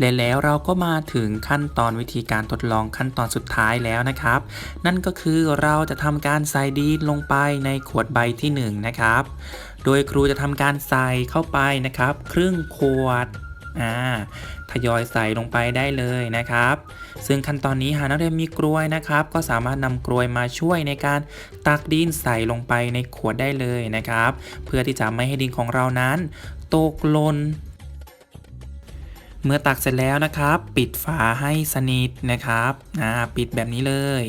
และแล้วเราก็มาถึงขั้นตอนวิธีการทดลองขั้นตอนสุดท้ายแล้วนะครับ นั่นก็คือเราจะทำการใส่ดีนลงไปในขวดใบที่1นงนะครับ โดยครูจะทำการใส่เข้าไปนะครับ ครึ่งขวด อ่าทยอยใส่ลงไปได้เลยนะครับ ซึ่งขั้นตอนนี้หากนักเรียนมีกลวยนะครับ ก็สามารถนำกลวยมาช่วยในการตักดินใส่ลงไปในขวดได้เลยนะครับ เพื่อที่จะไม่ให้ดินของเรานั้นตกหล่นเมื่อตักเสร็จแล้วนะครับ ปิดฝาให้สนิทนะครับอ่าปิดแบบนี้เลย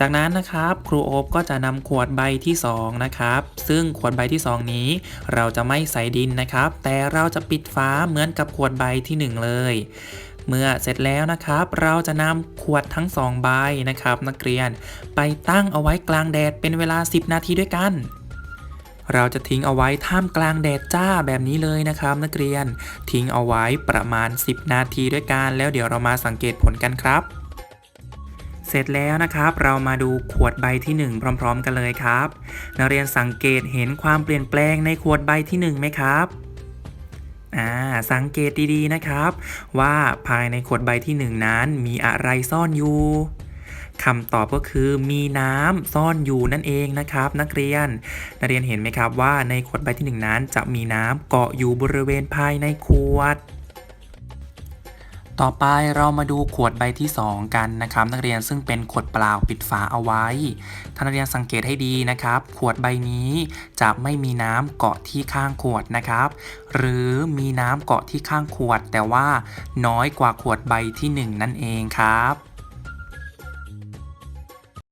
จากนั้นนะครับครูโอบก็จะนำขวดใบที่2นะครับซึ่งขวดใบที่ 2 นี้ เราจะไม่ใส่ดินนะครับ แต่เราจะปิดฝาเหมือนกับขวดใบที่ 1 เลยเมื่อเสร็จแล้วนะครับ เราจะนำขวดทั้ง 2 ใบนะครับ นักเรียนไปตั้งเอาไว้กลางแดดเป็นเวลา 10 นาทีด้วยกัน เราจะทิ้งเอาไว้ท่ามกลางแดดจ้าแบบนี้เลยนะครับ นักเรียนทิ้งเอาไว้ประมาณ 10 นาทีด้วยกันแล้วเดี๋ยวเรามาสังเกตผลกันครับ เสร็จแล้วนะครับ เรามาดูขวดใบที่ 1 พร้อม ๆ กันเลยครับ นักเรียนสังเกตเห็นความเปลี่ยนแปลงในขวดใบที่1ไหมครับอ่าสังเกตดีๆนะครับ ว่าภายในขวดใบที่ 1 นั้นมีอะไรซ่อนอยู่คำตอบก็คือมีน้ำซ่อนอยู่นั่นเองนะครับ นักเรียน นักเรียนเห็นไหมครับว่าในขวดใบที่ 1 นั้นจะมีน้ำเกาะอยู่บริเวณภายในขวด ต่อไปเรามาดูขวดใบที่ 2 กันนะครับ นักเรียนซึ่งเป็นขวดเปล่าปิดฝาเอาไว้ท่านักเรียนสังเกตให้ดีนะครับ ขวดใบนี้จะไม่มีน้ำเกาะที่ข้างขวดนะครับ หรือมีน้ำเกาะที่ข้างขวด แต่ว่าน้อยกว่าขวดใบที่ 1 นั่นเองครับ